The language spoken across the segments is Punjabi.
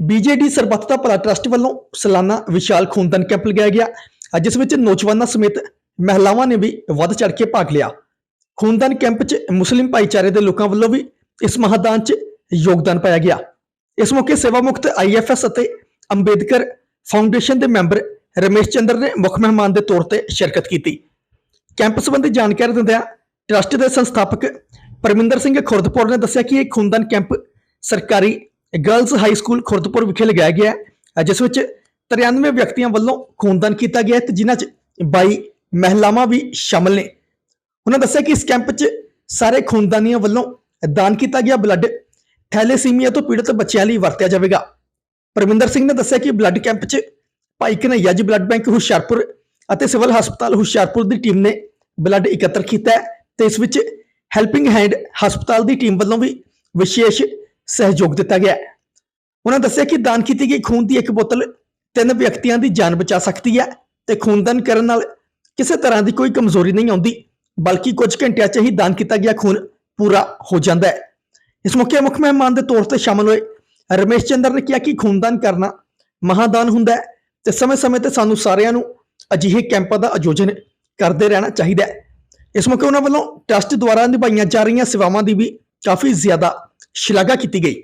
ਬੀਜੇਡੀ ਸਰਬੱਤ ਦਾ ਭਲਾ ਟਰਸਟ ਵੱਲੋਂ ਸਾਲਾਨਾ ਵਿਸ਼ਾਲ ਖੂਨਦਾਨ ਕੈਂਪ ਲਗਾਇਆ ਗਿਆ। ਜਿਸ ਵਿੱਚ ਨੌਜਵਾਨਾਂ ਸਮੇਤ ਮਹਿਲਾਵਾਂ ਨੇ ਵੀ ਵੱਧ ਚੜ ਕੇ ਭਾਗ ਲਿਆ। ਖੂਨਦਾਨ ਕੈਂਪ 'ਚ ਮੁਸਲਿਮ ਭਾਈਚਾਰੇ ਦੇ ਲੋਕਾਂ ਵੱਲੋਂ ਵੀ ਇਸ ਮਹਾਦਾਨ 'ਚ ਯੋਗਦਾਨ ਪਾਇਆ ਗਿਆ। ਇਸ ਮੌਕੇ ਸੇਵਾ ਮੁਕਤ ਆਈਐਫਐਸ ਅਤੇ ਅੰਬੇਦਕਰ ਫਾਊਂਡੇਸ਼ਨ ਦੇ ਮੈਂਬਰ ਰਮੇਸ਼ ਚੰਦਰ ਨੇ ਮੁੱਖ ਮਹਿਮਾਨ ਦੇ ਤੌਰ ਤੇ ਸ਼ਿਰਕਤ ਕੀਤੀ। ਕੈਂਪ ਸੰਬੰਧੀ ਜਾਣਕਾਰੀ ਦਿੰਦਿਆਂ ਟਰਸਟ ਦੇ ਸੰਸਥਾਪਕ ਪਰਮਿੰਦਰ ਸਿੰਘ ਖੁਰਦਪੁਰ ਨੇ ਦੱਸਿਆ ਕਿ ਇਹ ਖੂਨਦਾਨ ਕੈਂਪ ਸਰਕਾਰੀ ਗਰਲਜ਼ ਹਾਈ ਸਕੂਲ ਖੁਰਦਪੁਰ ਵਿਖੇ ਲਗਾਇਆ ਗਿਆ ਹੈ, ਜਿਸ ਵਿੱਚ 93 ਵਿਅਕਤੀਆਂ ਵੱਲੋਂ ਖੂਨਦਾਨ ਕੀਤਾ ਗਿਆ ਹੈ ਤੇ ਜਿਨ੍ਹਾਂ 'ਚ 22 ਮਹਿਲਾਵਾਂ ਵੀ ਸ਼ਾਮਲ ਨੇ। ਉਹਨਾਂ ਦੱਸਿਆ ਕਿ ਇਸ ਕੈਂਪ 'ਚ ਸਾਰੇ ਖੂਨਦਾਨੀਆਂ ਵੱਲੋਂ ਦਾਨ ਕੀਤਾ ਗਿਆ ਬਲੱਡ ਥੈਲੇਸੀਮੀਆ ਤੋਂ ਪੀੜਤ ਬੱਚਿਆਂ ਲਈ ਵਰਤਿਆ ਜਾਵੇਗਾ। ਪਰਮਿੰਦਰ ਸਿੰਘ ਨੇ ਦੱਸਿਆ ਕਿ ਬਲੱਡ ਕੈਂਪ 'ਚ ਭਾਈ ਕਨਈਆ ਜੀ ਬਲੱਡ ਬੈਂਕ ਹੁਸ਼ਿਆਰਪੁਰ ਅਤੇ ਸਿਵਲ ਹਸਪਤਾਲ ਹੁਸ਼ਿਆਰਪੁਰ ਦੀ ਟੀਮ ਨੇ ਬਲੱਡ ਇਕੱਤਰ ਕੀਤਾ ਹੈ ਤੇ ਇਸ ਵਿੱਚ ਹੈਲਪਿੰਗ ਹੈਂਡ ਹਸਪਤਾਲ ਦੀ ਟੀਮ ਵੱਲੋਂ ਵੀ ਵਿਸ਼ੇਸ਼ ਸਹਿਯੋਗ ਦਿੱਤਾ ਗਿਆ ਉਹਨਾਂ ਦੱਸਿਆ ਕਿ ਦਾਨ ਕੀਤੀ ਗਈ ਖੂਨ ਦੀ ਇੱਕ ਬੋਤਲ ਤਿੰਨ ਵਿਅਕਤੀਆਂ ਦੀ ਜਾਨ ਬਚਾ ਸਕਦੀ ਹੈ ਤੇ ਖੂਨਦਾਨ ਕਰਨ ਨਾਲ ਕਿਸੇ ਤਰ੍ਹਾਂ ਦੀ ਕੋਈ ਕਮਜ਼ੋਰੀ ਨਹੀਂ ਆਉਂਦੀ, ਬਲਕਿ ਕੁਝ ਘੰਟਿਆਂ 'ਚ ਹੀ ਦਾਨ ਕੀਤਾ ਗਿਆ ਖੂਨ ਪੂਰਾ ਹੋ ਜਾਂਦਾ ਹੈ। ਇਸ ਮੌਕੇ ਮੁੱਖ ਮਹਿਮਾਨ ਦੇ ਤੌਰ ਤੇ ਸ਼ਾਮਲ ਹੋਏ। ਰਮੇਸ਼ ਚੰਦਰ ਨੇ ਕਿਹਾ ਕਿ ਖੂਨਦਾਨ ਕਰਨਾ ਮਹਾਦਾਨ ਹੁੰਦਾ ਹੈ ਤੇ ਸਮੇਂ-ਸਮੇਂ ਤੇ ਸਾਨੂੰ ਸਾਰਿਆਂ ਨੂੰ ਅਜਿਹੇ ਕੈਂਪਾਂ ਦਾ ਆਯੋਜਨ ਕਰਦੇ ਰਹਿਣਾ ਚਾਹੀਦਾ ਹੈ। ਇਸ ਮੌਕੇ ਉਹਨਾਂ ਵੱਲੋਂ ਟਰਸਟ ਦੁਆਰਾ ਨਿਭਾਈਆਂ ਜਾ ਰਹੀਆਂ ਸੇਵਾਵਾਂ ਦੀ ਵੀ ਕਾਫੀ ਜ਼ਿਆਦਾ ਸ਼ਲਾਘਾ ਕੀਤੀ ਗਈ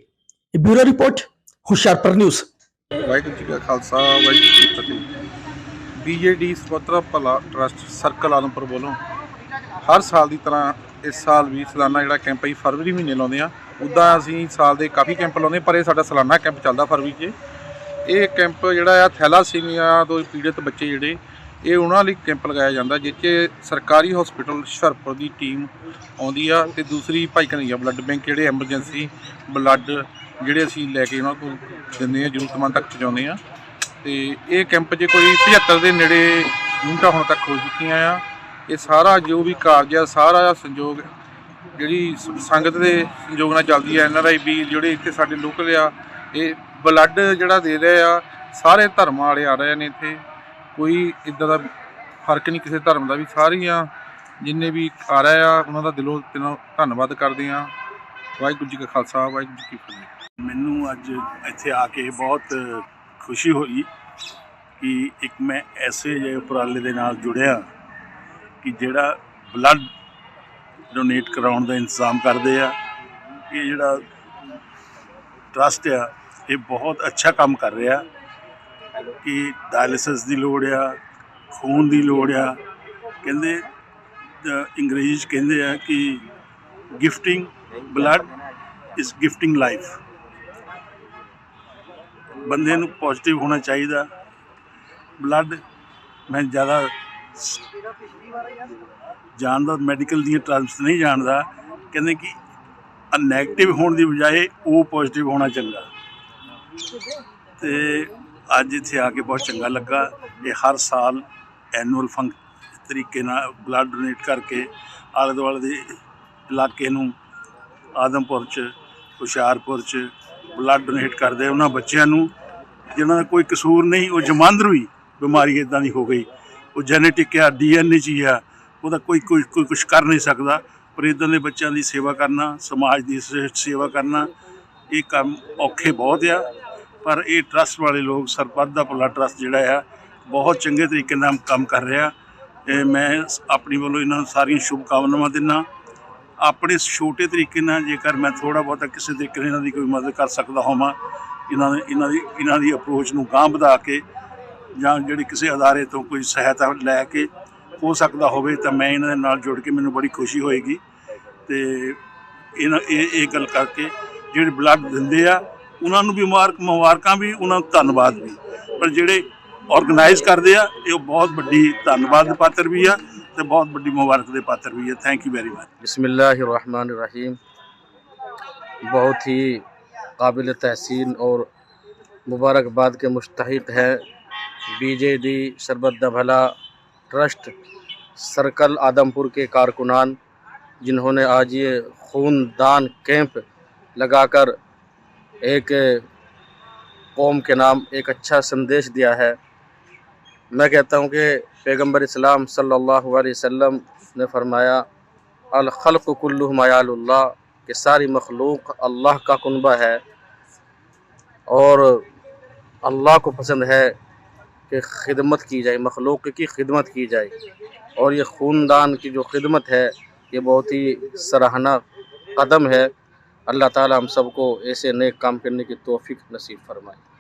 bureau report Hoshiarpur news Waheguru ji ਕਾ ਖਾਲਸਾ, ਵਾਹਿਗੁਰੂ ਜੀ ਕੀ ਫਤਿਹ। ਬੀਜੇਡੀ ਸਵਤਰਾ ਭਲਾ ਟਰਸਟ ਸਰਕਲ ਆਲਮਪੁਰ ਵੱਲੋਂ ਹਰ ਸਾਲ ਦੀ ਤਰ੍ਹਾਂ ਇਸ ਸਾਲ ਵੀ ਸਾਲਾਨਾ ਜਿਹੜਾ ਕੈਂਪ ਅਸੀਂ ਫਰਵਰੀ ਮਹੀਨੇ ਲਾਉਂਦੇ ਆ। ਉੱਦਾਂ ਅਸੀਂ ਸਾਲ ਦੇ ਕਾਫੀ ਕੈਂਪ ਲਾਉਂਦੇ ਪਰ ਇਹ ਸਾਡਾ ਸਾਲਾਨਾ ਕੈਂਪ ਚੱਲਦਾ ਫਰਵਰੀ 'ਚ। ਇਹ ਕੈਂਪ ਜਿਹੜਾ ਆ, ਥੈਲਾਸੀਮੀਆ ਤੋਂ ਪੀੜਤ ਬੱਚੇ ਜਿਹੜੇ ਇਹ ਉਹਨਾਂ ਲਈ ਕੈਂਪ ਲਗਾਇਆ ਜਾਂਦਾ ਜਿਸ 'ਚ ਸਰਕਾਰੀ ਹਸਪੀਟਲ ਹੁਸ਼ਿਆਰਪੁਰ ਦੀ ਟੀਮ ਆਉਂਦੀ ਆ ਤੇ ਦੂਸਰੀ ਭਾਈ ਕਨਈਆ ਬਲੱਡ ਬੈਂਕ ਜਿਹੜੇ ਐਮਰਜੈਂਸੀ ਬਲੱਡ ਜਿਹੜੇ ਅਸੀਂ ਲੈ ਕੇ ਉਹਨਾਂ ਕੋਲ ਦਿੰਦੇ ਆ ਜ਼ਰੂਰਤਮੰਦ ਤੱਕ ਪਹੁੰਚਾਉਂਦੇ ਆ। ਤੇ ਇਹ ਕੈਂਪ 'ਚ ਕੋਈ 75 ਦੇ ਨੇੜੇ ਯੂਨਿਟਾਂ ਹੁਣ ਤੱਕ ਹੋ ਚੁੱਕੀਆਂ ਆ। ਇਹ ਸਾਰਾ ਜੋ ਵੀ ਕਾਰਜ ਆ, ਸਾਰਾ ਸੰਯੋਗ ਜਿਹੜੀ ਸੰਗਤ ਦੇ ਸੰਯੋਗ ਨਾਲ ਚੱਲਦੀ ਆ ਐਨਆਰਆਈ ਵੀ ਜਿਹੜੇ ਇੱਥੇ ਸਾਡੇ ਲੋਕਲ ਆ, ਇਹ ਬਲੱਡ ਜਿਹੜਾ ਦੇ ਰਹੇ ਆ, ਸਾਰੇ ਧਰਮਾਂ ਵਾਲੇ ਆ ਰਹੇ ਨੇ ਇੱਥੇ। ਕੋਈ ਇਦਾਂ ਦਾ ਫ਼ਰਕ ਨਹੀਂ ਕਿਸੇ ਧਰਮ ਦਾ ਵੀ। ਸਾਰੀਆਂ ਜਿੰਨੇ ਵੀ ਆ ਰਹੇ ਆ, ਉਹਨਾਂ ਦਾ ਦਿਲੋਂ ਦਿਲੋਂ ਧੰਨਵਾਦ ਕਰਦੇ ਆ ਵਾਹਿਗੁਰੂ ਜੀ ਕਾ ਖਾਲਸਾ, ਵਾਹਿਗੁਰੂ ਜੀ ਕੀ ਫਤਿਹ। ਮੈਨੂੰ ਅੱਜ ਇੱਥੇ ਆ ਕੇ ਬਹੁਤ ਖੁਸ਼ੀ ਹੋਈ ਕਿ ਇੱਕ ਮੈਂ ਐਸੇ ਜਿਹੇ ਉਪਰਾਲੇ ਦੇ ਨਾਲ ਜੁੜਿਆ ਕਿ ਜਿਹੜਾ ਬਲੱਡ ਡੋਨੇਟ ਕਰਾਉਣ ਦਾ ਇੰਤਜ਼ਾਮ ਕਰਦੇ ਆ, ਇਹ ਜਿਹੜਾ ਟਰਸਟ ਆ, ਇਹ ਬਹੁਤ ਅੱਛਾ ਕੰਮ ਕਰ ਰਿਹਾ। ਕਿ ਡਾਇਲਿਸਿਸ ਦੀ ਲੋੜ ਆ, ਖੂਨ ਦੀ ਲੋੜ ਆ। ਕਹਿੰਦੇ ਅੰਗਰੇਜ਼ੀ 'ਚ ਕਹਿੰਦੇ ਆ ਕਿ gifting blood is gifting life ਬੰਦੇ ਨੂੰ ਪੋਜ਼ਿਟਿਵ ਹੋਣਾ ਚਾਹੀਦਾ। ਬਲੱਡ ਮੈਂ ਜ਼ਿਆਦਾ ਜਾਣਦਾ ਮੈਡੀਕਲ ਦੀਆਂ ਟਰਮਸ ਨਹੀਂ ਜਾਣਦਾ। ਕਹਿੰਦੇ ਕਿ ਨੈਗੇਟਿਵ ਹੋਣ ਦੀ ਬਜਾਏ ਉਹ ਪੋਜ਼ਿਟਿਵ ਹੋਣਾ ਚੰਗਾ। ਤੇ ਅੱਜ ਇੱਥੇ ਆ ਕੇ ਬਹੁਤ ਚੰਗਾ ਲੱਗਾ। ਇਹ ਹਰ ਸਾਲ ਐਨੂਅਲ ਫੰਕ ਤਰੀਕੇ ਨਾਲ ਬਲੱਡ ਡੋਨੇਟ ਕਰਕੇ ਆਲੇ ਦੁਆਲੇ ਦੇ ਇਲਾਕੇ ਨੂੰ ਆਦਮਪੁਰ ਚ, ਹੁਸ਼ਿਆਰਪੁਰ ਚ ਬਲੱਡ ਡੋਨੇਟ ਕਰਦੇ ਉਹਨਾਂ ਬੱਚਿਆਂ ਨੂੰ। ਜਿਨ੍ਹਾਂ ਦਾ ਕੋਈ ਕਸੂਰ ਨਹੀਂ, ਉਹ ਜਮਾਂਦਰੂਈ ਬਿਮਾਰੀ ਇਦਾਂ ਦੀ ਹੋ ਗਈ। ਉਹ ਜੈਨੇਟਿਕ ਆ ਡੀਐਨਏ ਚ ਹੀ ਆ। ਉਹਦਾ ਕੋਈ ਕੋਈ ਕੋਈ ਕੁਝ ਕਰ ਨਹੀਂ ਸਕਦਾ। ਪਰ ਇਦਾਂ ਦੇ ਬੱਚਿਆਂ ਦੀ ਸੇਵਾ ਕਰਨਾ, ਸਮਾਜ ਦੀ ਸੇਵਾ ਕਰਨਾ, ਇਹ ਕੰਮ ਔਖੇ ਬਹੁਤ ਆ। ਪਰ ਇਹ ਟਰਸਟ ਵਾਲੇ ਲੋਕ, ਸਰਪੰਚ ਦਾ ਭਲਾ ਟਰਸਟ ਜਿਹੜਾ ਆ, ਬਹੁਤ ਚੰਗੇ ਤਰੀਕੇ ਨਾਲ ਕੰਮ ਕਰ ਰਿਹਾ। ਤੇ ਮੈਂ ਆਪਣੀ ਵੱਲੋਂ ਇਹਨਾਂ ਨੂੰ ਸਾਰੀਆਂ ਸ਼ੁਭ ਕਾਮਨਾਵਾਂ ਦਿੰਦਾ। ਆਪਣੇ ਛੋਟੇ ਤਰੀਕੇ ਨਾਲ ਜੇਕਰ ਮੈਂ ਥੋੜਾ ਬਹੁਤਾ ਕਿਸੇ ਤਰੀਕੇ ਨਾਲ ਇਹਨਾਂ ਦੀ ਕੋਈ ਮਦਦ ਕਰ ਸਕਦਾ ਹੋਵਾਂ, ਇਹਨਾਂ ਦੇ, ਇਹਨਾਂ ਦੀ ਇਹਨਾਂ ਦੀ ਅਪਰੋਚ ਨੂੰ ਗਾਂਹ ਵਧਾ ਕੇ ਜਾਂ ਜਿਹੜੀ ਕਿਸੇ ਅਦਾਰੇ ਤੋਂ ਕੋਈ ਸਹਾਇਤਾ ਲੈ ਕੇ ਹੋ ਸਕਦਾ ਹੋਵੇ ਤਾਂ ਮੈਂ ਇਹਨਾਂ ਦੇ ਨਾਲ ਜੁੜ ਕੇ ਮੈਨੂੰ ਬੜੀ ਖੁਸ਼ੀ ਹੋਏਗੀ। ਤੇ ਇਹਨਾਂ, ਇਹ ਇਹ ਗੱਲ ਕਰਕੇ ਜਿਹੜੇ ਬਲੱਡ ਦਿੰਦੇ ਆ ਉਹਨਾਂ ਨੂੰ ਵੀ ਮੁਬਾਰਕ ਮੁਬਾਰਕਾਂ ਵੀ ਉਹਨਾਂ ਨੂੰ ਧੰਨਵਾਦ ਵੀ ਪਰ ਜਿਹੜੇ ਆਰਗੇਨਾਈਜ਼ ਕਰਦੇ ਆ ਇਹ ਬਹੁਤ ਵੱਡੀ ਧੰਨਵਾਦ ਦੇ ਪਾਤਰ ਵੀ ਆ ਤੇ ਬਹੁਤ ਵੱਡੀ ਮੁਬਾਰਕ ਦੇ ਪਾਤਰ ਵੀ ਆ ਥੈਂਕ ਯੂ ਵੈਰੀ ਮਚ बिस्मिल्लाहिर्रहमानिर्रहीम बहुत ही काबिल तहसीन और मुबारकबाद के मुस्तक है बीजेडी सरबत द भला ट्रस्ट सर्कल आदमपुर के कारकुनान जिन्होंने आज ये खून दान कैंप लगाकर ایک قوم کے نام ایک اچھا سندیش دیا ہے۔ میں کہتا ہوں کہ پیغمبر اسلام صلی اللہ علیہ وسلم نے فرمایا، الخلق کلہم آیال اللہ، کہ ساری مخلوق اللہ کا کنبہ ہے۔ اور اللہ کو پسند ہے کہ خدمت کی جائے، مخلوق کی خدمت کی جائے۔ اور یہ خوندان کی جو خدمت ہے، یہ بہت ہی سراہنا قدم ہے۔ अल्लाह ताला हम सबको ऐसे नेक काम करने की तोफ़ी नसीब फरमाए